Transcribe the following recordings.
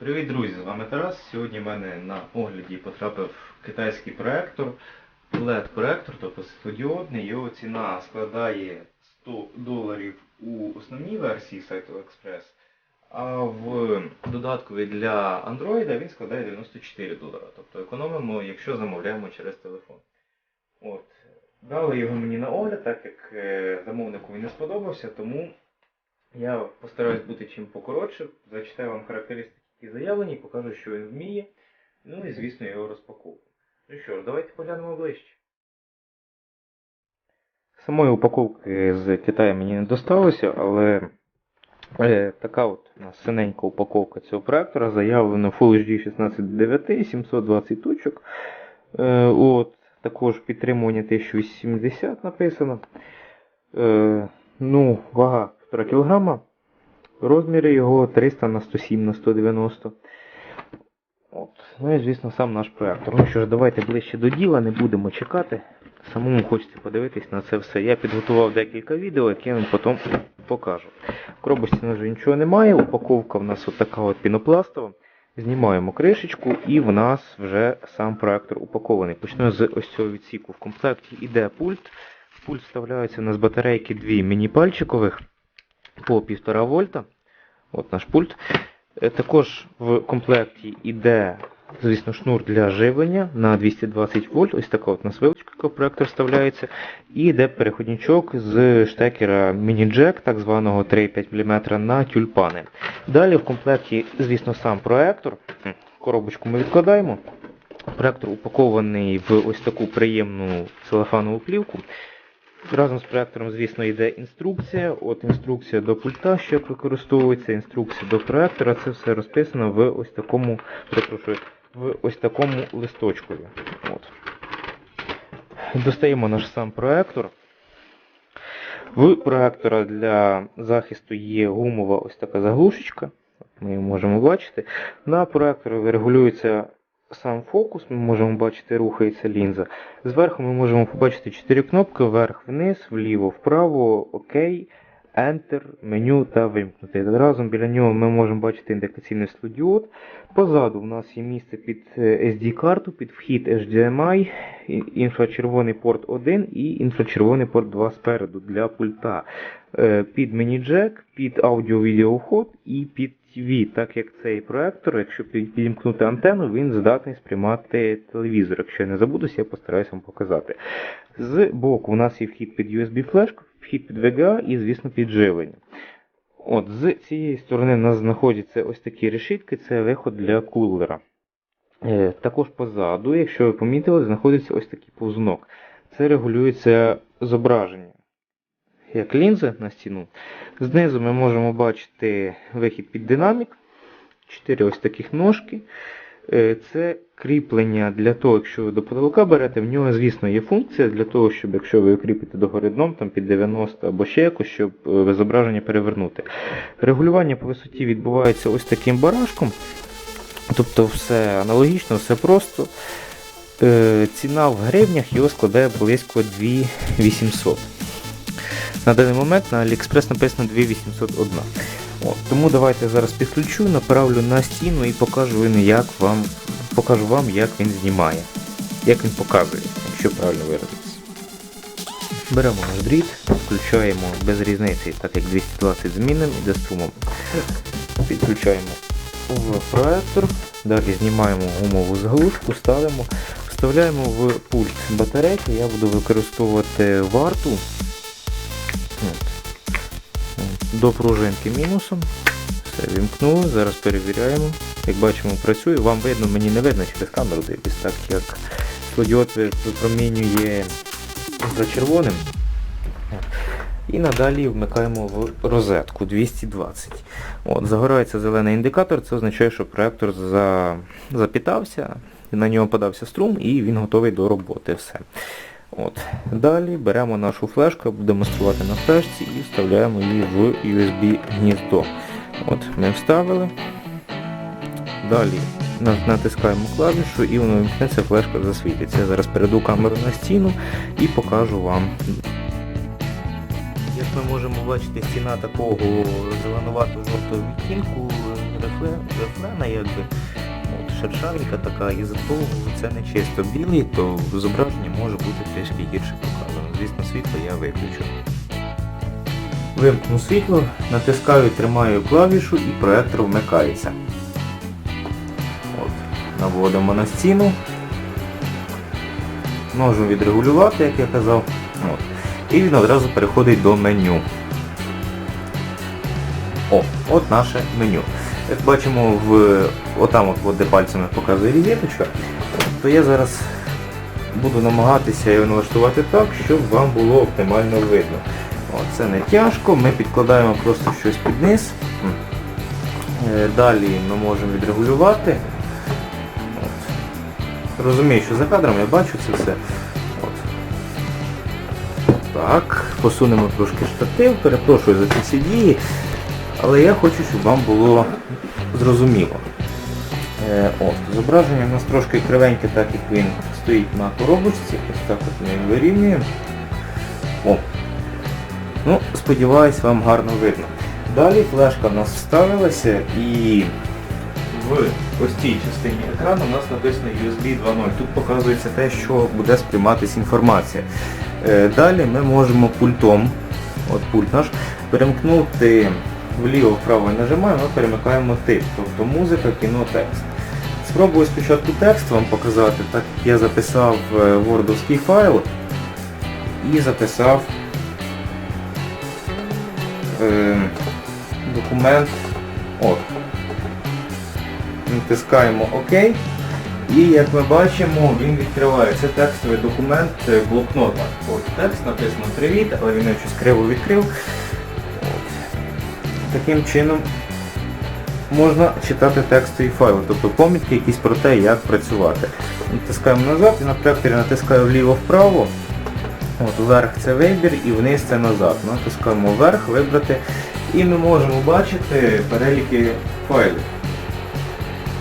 Привіт, друзі! З вами Тарас. Сьогодні в мене на огляді потрапив китайський проектор, LED-проектор, тобто світлодіодний. Його ціна складає 100 доларів у основній версії сайту Express, а в додаткові для Android він складає 94 долара. Тобто економимо, якщо замовляємо через телефон. От. Дали його мені на огляд, так як е, замовнику він не сподобався, тому я постараюсь бути чим покоротше, зачитаю вам характеристики які заявлені, покажу, що він вміє. Ну і звісно його розпаковку. Ну що ж, давайте поглянемо ближче. Самої упаковки з Китаю мені не досталося, але е, така от у нас синенька упаковка цього проектора, заявлено Full HD 16.9, 720 точок. Е, от, також підтримування 1080 написано. Е, ну, вага 1,5 кг. Розміри його 300 на 107 на 190. От. Ну і звісно сам наш проектор. Ну що ж, давайте ближче до діла, не будемо чекати. Самому хочеться подивитись на це все. Я підготував декілька відео, які я вам потім покажу. В коробочці на жаль, нічого немає, упаковка в нас отака от пінопластова. Знімаємо кришечку і в нас вже сам проектор упакований. Почну з ось цього відсіку. В комплекті йде пульт. Пульт вставляються у нас батарейки дві міні-пальчикових по 1,5 вольта. От наш пульт. Е, Також в комплекті йде, звісно, шнур для живлення на 220 вольт. Ось така от у нас вилочка, яка в проектор вставляється. І йде переходничок з штекера міні-джек, так званого 3,5 мм на тюльпани. Далі в комплекті, звісно, сам проектор. Коробочку ми відкладаємо. Проектор упакований в ось таку приємну целофанову плівку. Разом з проектором, звісно, йде інструкція. От інструкція до пульта, що використовується, інструкція до проектора. Це все розписано в ось такому, перепрошую, в ось такому листочкові. От. Достаємо наш сам проектор. В проектора для захисту є гумова ось така заглушечка. Ми її можемо бачити. На проекторі регулюється сам фокус, ми можемо бачити, рухається лінза. Зверху ми можемо побачити 4 кнопки вверх, вниз, вліво, вправо, ОК, Enter, меню та вимкнути. Разом біля нього ми можемо бачити індикаційний слодіод. Позаду в нас є місце під е, SD-карту, під вхід HDMI, інфрачервоний порт 1 і інфрачервоний порт 2 спереду для пульта. Е, Під міні-джек, під аудіо-відео вход і під TV, так як цей проектор, якщо підімкнути антенну, він здатний сприймати телевізор. Якщо я не забудуся, я постараюся вам показати. З боку у нас є вхід під USB флешку, вхід під VGA і, звісно, під живлення. От, з цієї сторони у нас знаходяться ось такі решітки, це виход для кулера. Е, також позаду, якщо ви помітили, знаходиться ось такий повзунок. Це регулюється зображення. Як лінза на стіну. Знизу ми можемо бачити вихід під динамік. Чотири ось таких ножки. Е, Це кріплення для того, якщо ви до потолка берете, в нього, звісно, є функція для того, щоб якщо ви кріпите догори дном, там під 90 або ще якось, щоб е, зображення перевернути. Регулювання по висоті відбувається ось таким барашком. Тобто все аналогічно, все просто. Е, Ціна в гривнях його складає близько 2800. На даний момент на AliExpress написано 2801. От, тому давайте зараз підключу, направлю на стіну і покажу, як вам, покажу вам, як він знімає. Як він показує, якщо правильно виразитися. Беремо наш дріт, включаємо без різниці, так як 220 змінним іде струмом. Підключаємо в проектор, далі знімаємо гумову заглушку, ставимо, вставляємо в пульт батарейки, я буду використовувати варту. До пружинки мінусом. Все, вімкнули, зараз перевіряємо. Як бачимо, працює. Вам видно, мені не видно через камеру дивитись, так як сладіод випромінює інфрачервоним. От. І надалі вмикаємо в розетку 220. От, загорається зелений індикатор, це означає, що проектор за... запітався, на нього подався струм і він готовий до роботи. Все. От. Далі беремо нашу флешку, я буду демонструвати на флешці і вставляємо її в USB гніздо. От, Ми вставили. Далі натискаємо клавішу і воно вимкнеться, флешка засвітиться. Зараз перейду камеру на стіну і покажу вам. Як ми можемо бачити, стіна такого зеленувато-жовтого відтінку, рефлена якби. Шершавенька така, і зато це не чисто білий, то зображення може бути трішки гірше показано. Звісно, світло я виключу. Вимкну світло, натискаю, тримаю клавішу і проектор вмикається. От, наводимо на стіну. Можемо відрегулювати, як я казав. От. І він одразу переходить до меню. О, от наше меню. Як бачимо, в, отам от, от де пальцями показує розеточка, то я зараз буду намагатися його налаштувати так, щоб вам було оптимально видно. От, це не тяжко, ми підкладаємо просто щось під низ. Е, Далі ми можемо відрегулювати. От. Розумію, що за кадром я бачу це все. От. Так, посунемо трошки штатив, перепрошую за ці дії, але я хочу, щоб вам було зрозуміло. Е, от, зображення у нас трошки кривеньке, так як він стоїть на коробочці, ось так от ми вирівнюємо. Ну, сподіваюсь, вам гарно видно. Далі флешка в нас вставилася і в ось цій частині екрану у нас написано USB 2.0. Тут показується те, що буде сприйматися інформація. Е, Далі ми можемо пультом, от пульт наш, перемкнути вліво-вправо нажимаємо, ми перемикаємо тип, тобто музика, кіно, текст. Спробую спочатку текст вам показати, так як я записав е, вордовський файл і записав е, документ. От. Натискаємо ОК. І як ми бачимо, він відкриває. Це текстовий документ е, блокнота. От, текст написано Привіт, але він щось криво відкрив. Таким чином можна читати текстові файли, тобто помітки якісь про те, як працювати. Натискаємо назад і на проекторі натискаю вліво-вправо. От, Вверх це вибір і вниз це назад. Натискаємо вверх, вибрати. І ми можемо бачити переліки файлів.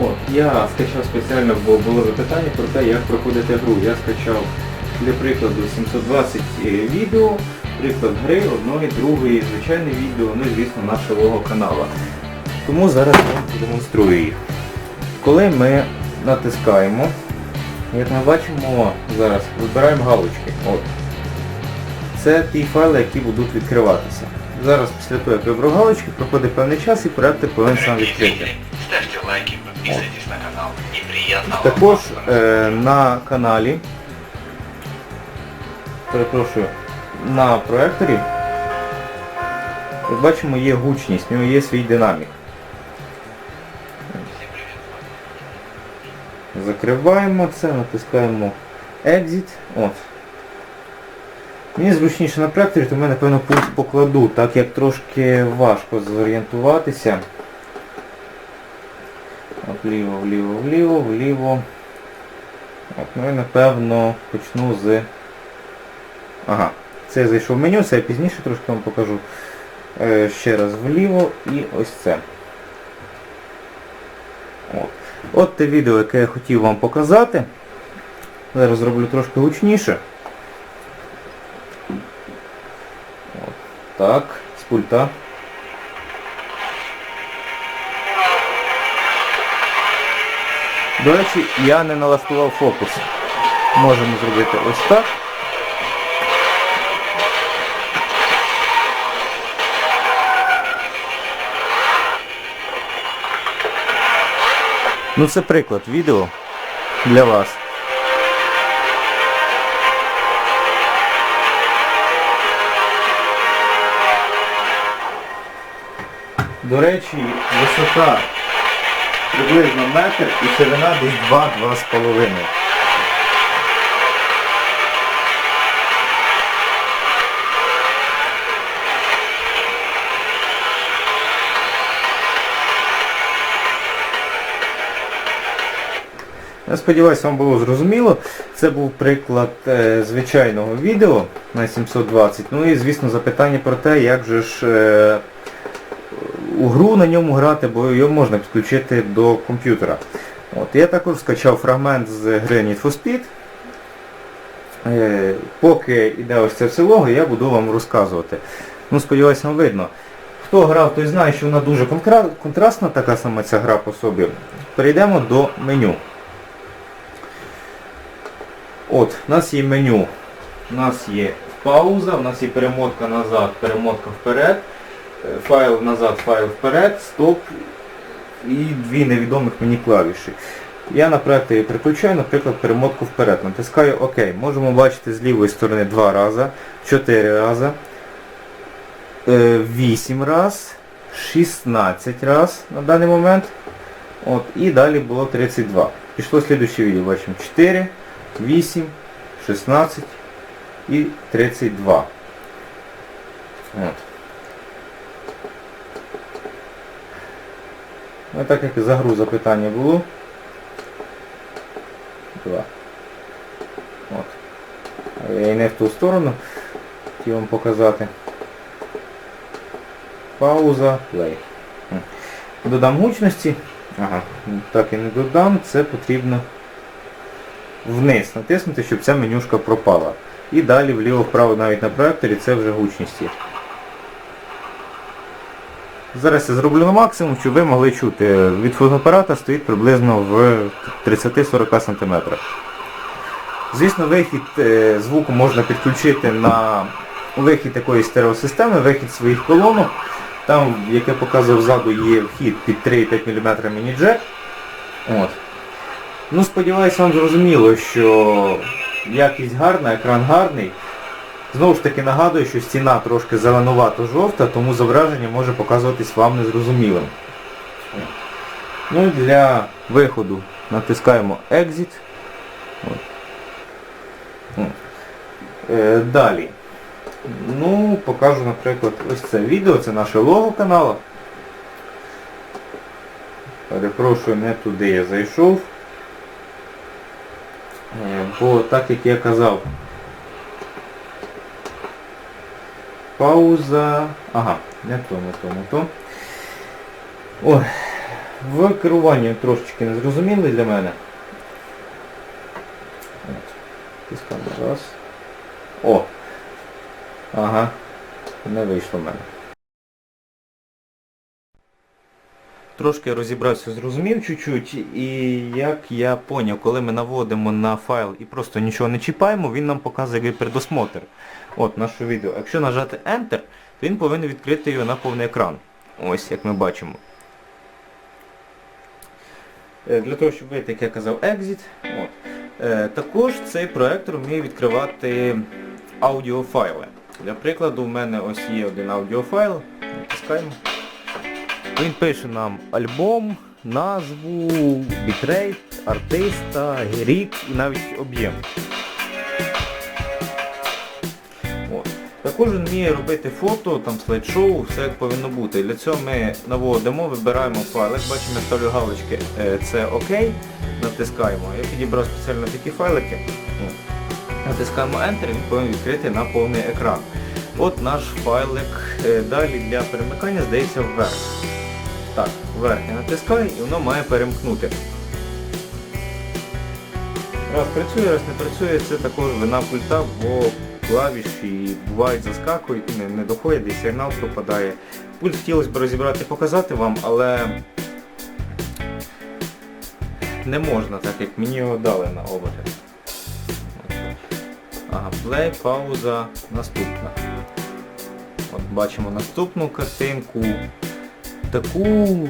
От, я скачав спеціально, бо було запитання про те, як проходити гру. Я скачав для прикладу 720 відео, приклад гри, одної, другої, звичайне відео, ну і звісно нашого каналу. Тому зараз я вам продемонструю їх. Коли ми натискаємо, як ми бачимо зараз, вибираємо галочки. От. Це ті файли, які будуть відкриватися. Зараз після того, як вибрав галочки, проходить певний час і проектор повинен сам відкрити. Ставьте лайки, подписывайтесь на канал. И приятного Також е, на каналі, перепрошую, на проекторі, як бачимо, є гучність, в нього є свій динамік. Закриваємо це, натискаємо Exit. От. Мені зручніше на проекторі, тому я напевно пульт покладу, так як трошки важко зорієнтуватися. От вліво, вліво, вліво, вліво. От, ну і напевно почну з... Ага, це я зайшов в меню, це я пізніше трошки вам покажу. Е, ще раз вліво і ось це. От. От те відео, яке я хотів вам показати. Зараз зроблю трошки гучніше. От. Так, з пульта. До речі, я не налаштував фокус. Можемо зробити ось так. Ну це приклад відео для вас. До речі, висота приблизно метр і ширина десь 2-2,5. Я сподіваюся, вам було зрозуміло. Це був приклад е, звичайного відео на 720. Ну і звісно запитання про те, як же ж е, у гру на ньому грати, бо його можна підключити до комп'ютера. От, Я також скачав фрагмент з гри Need for Speed. Е, поки йде ось це все лого, я буду вам розказувати. Ну, сподіваюся, вам видно. Хто грав, той знає, що вона дуже контрастна, така сама ця гра по собі. Перейдемо до меню. От, у нас є меню. У нас є пауза, у нас є перемотка назад, перемотка вперед, е, файл назад, файл вперед, стоп і дві невідомих мені клавіші. Я на проєкторі переключаю, наприклад, перемотку вперед. Натискаю ОК. Можемо бачити з лівої сторони 2 рази, 4 рази, 8 раз, 16 раз на даний момент. От, і далі було 32. Пішло слідуюче відео, бачимо 4, 8, 16 і 32. От. Ну так як за гру запитання було. Два. От. Я і не в ту сторону хотів вам показати. Пауза, плей. Додам гучності. Ага, так і не додам, це потрібно вниз натиснути, щоб ця менюшка пропала. І далі вліво-вправо навіть на проекторі це вже гучність. Зараз я зроблю на максимум, щоб ви могли чути. Від фотоапарата стоїть приблизно в 30-40 см. Звісно, вихід е, звуку можна підключити на вихід якоїсь стереосистеми, вихід своїх колонок. Там, як я показував ззаду, є вхід під 3,5 мм міні-джек. От. Ну, сподіваюся, вам зрозуміло, що якість гарна, екран гарний. Знову ж таки нагадую, що стіна трошки зеленувато-жовта, тому зображення може показуватись вам незрозумілим. Ну і для виходу натискаємо Exit. Е, далі. Ну, покажу, наприклад, ось це відео, це наше лого каналу. Перепрошую, не туди я зайшов. Бо так як я казав, пауза. Ага, не то, не то, не то. Ой, в керуванні трошечки незрозуміло для мене. Тискаємо раз. О! Ага, не вийшло в мене. Трошки розібрався, зрозумів чуть-чуть, і як я поняв, коли ми наводимо на файл і просто нічого не чіпаємо, він нам показує предосмотр. От наше відео. Якщо нажати Enter, то він повинен відкрити його на повний екран. Ось, як ми бачимо. Е, Для того, щоб вийти, як я казав, Exit. От. Е, Також цей проектор вміє відкривати аудіофайли. Для прикладу, в мене ось є один аудіофайл. Натискаємо. Він пише нам альбом, назву, бітрейт, артиста, рік і навіть об'єм. Також він вміє робити фото, там слайд-шоу, все як повинно бути. Для цього ми наводимо, вибираємо файл. Як бачимо, я ставлю галочки, е, це ОК, натискаємо. Я підібрав спеціально такі файлики. Натискаємо Enter, він повинен відкрити на повний екран. От наш файлик. Е, Далі для перемикання здається вверх. Так, вверх я натискаю і воно має перемкнути. Раз працює, раз не працює, це також вина пульта, бо клавіші бувають заскакують, не, не доходять, і сигнал пропадає. Пульт хотілося б розібрати показати вам, але не можна, так як мені його дали на оберт. Ага, плей, пауза, наступна. От бачимо наступну картинку. Таку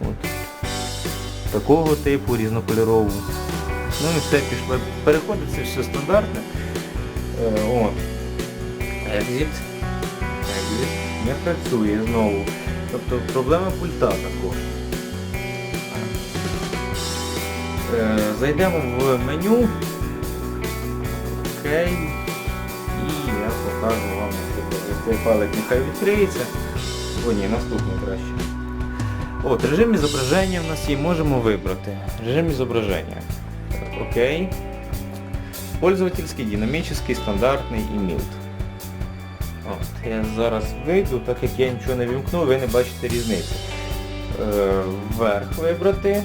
от, такого типу різнокольорову. Ну і все пішло. Переходить це все стандартне. Е, от. Exit. Exit. Не працює знову. Тобто проблема пульта також. Е, зайдемо в меню. Окей. І я покажу вам, як цей файлик нехай відкриється. Ні, наступний краще. От, режим зображення в нас є, можемо вибрати. Режим зображення. Окей. Пользовательський, динамічний, стандартний і мілд. От, я зараз вийду, так як я нічого не вімкну, ви не бачите різниці. Е, вверх вибрати.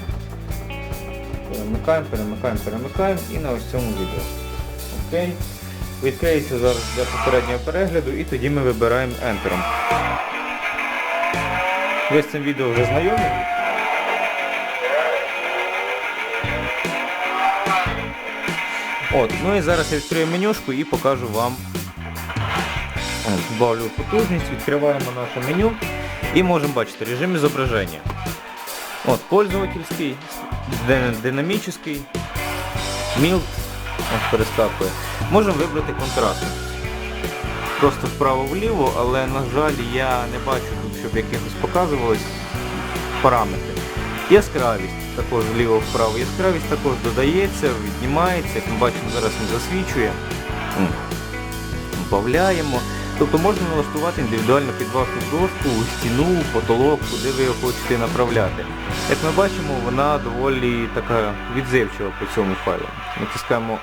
Перемикаємо, перемикаємо, перемикаємо і на ось цьому відео. Окей. Відкриється зараз для попереднього перегляду і тоді ми вибираємо Enter. Ви з цим відео вже знайомі. От, ну і зараз я відкрию менюшку і покажу вам. От, Збавлю потужність, відкриваємо наше меню і можемо бачити режим зображення. От, пользовательський, динамічний, мілд, перескакує. Можемо вибрати контраст. Просто вправо-вліво, але на жаль я не бачу щоб якихось показувались параметри. Яскравість також вліво-вправо. Яскравість також додається, віднімається, як ми бачимо, зараз він засвічує. М. Тобто можна налаштувати індивідуально під вашу дошку, стіну, потолок, куди ви його хочете направляти. Як ми бачимо, вона доволі така відзивчива по цьому файлу. Натискаємо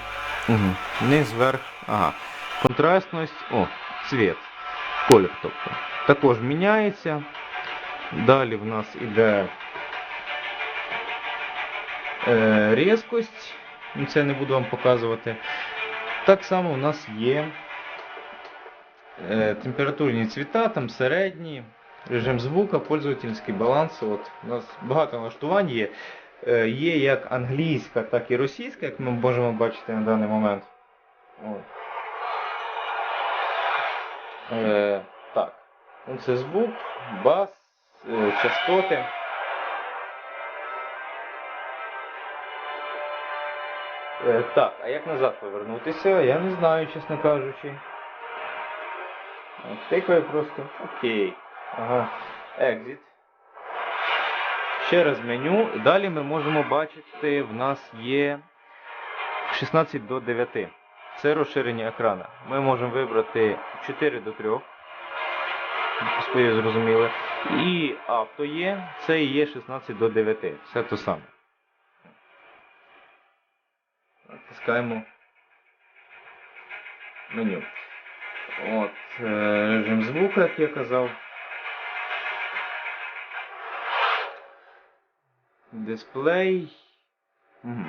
угу. вниз, вверх, ага. Контрастність, о, цвіт, колір тобто. Також міняється. Далі в нас іде е, різкость. Ну, Це не буду вам показувати. Так само у нас є е, температурні цвіта, там середні, режим звука, пользовательський баланс. От, у нас багато налаштувань є. Е, є як англійська, так і російська, як ми можемо бачити на даний момент. От. Це звук, бас, е, частоти. Е, так, а як назад повернутися? Я не знаю, чесно кажучи. Тикаю просто. Окей. Ага. Exit. Ще раз меню. Далі ми можемо бачити, в нас є 16 до 9. Це розширення екрана. Ми можемо вибрати 4 до 3. Своє зрозуміли. І авто є, це і є 16 до 9. Все то саме. Натискаємо меню. От, е, режим звуку, як я казав. Дисплей. Угу.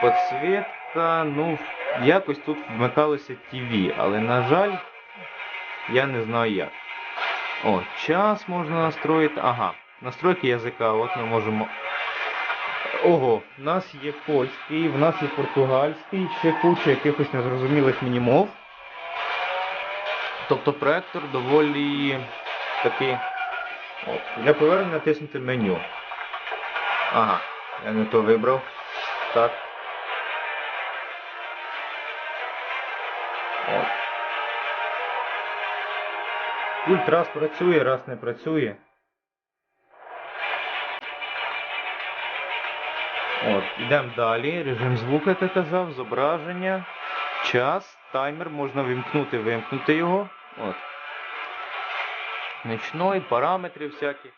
Подсвітка, ну, якось тут вмикалося ТВ, але на жаль, я не знаю як. О, час можна настроїти. Ага, настройки язика, от ми можемо. Ого, в нас є польський, в нас є португальський, ще куча якихось незрозумілих мінімов. Тобто проектор доволі такий. От. Для повернення натиснути меню. Ага, я не то вибрав. Так. Пульт раз працює, раз не працює. От, ідемо далі. Режим звуку, як я казав, зображення, час, таймер, можна вимкнути, вимкнути його. От. Нічної, параметри всякі.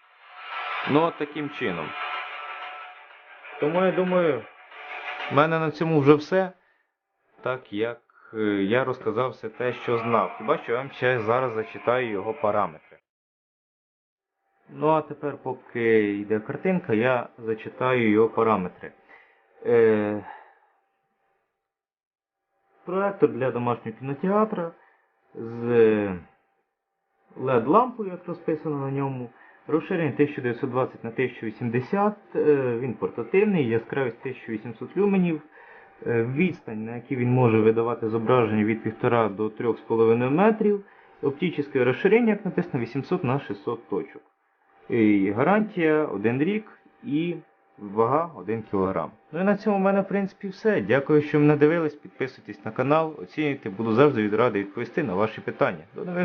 Ну от таким чином. Тому я думаю, в мене на цьому вже все. Так як я розказав все те, що знав. Хіба що я вам ще зараз зачитаю його параметри. Ну а тепер, поки йде картинка, я зачитаю його параметри. Е... Проектор для домашнього кінотеатра з LED-лампою, як розписано на ньому. Розширення 1920 на 1080, е, він портативний, яскравість 1800 люменів, е, відстань, на якій він може видавати зображення від 1,5 до 3,5 метрів, оптичне розширення, як написано, 800 на 600 точок. І гарантія 1 рік і вага 1 кг. Ну і на цьому в мене в принципі все. Дякую, що мене дивились. Підписуйтесь на канал, оцінюйте, буду завжди від радий відповісти на ваші питання. До нових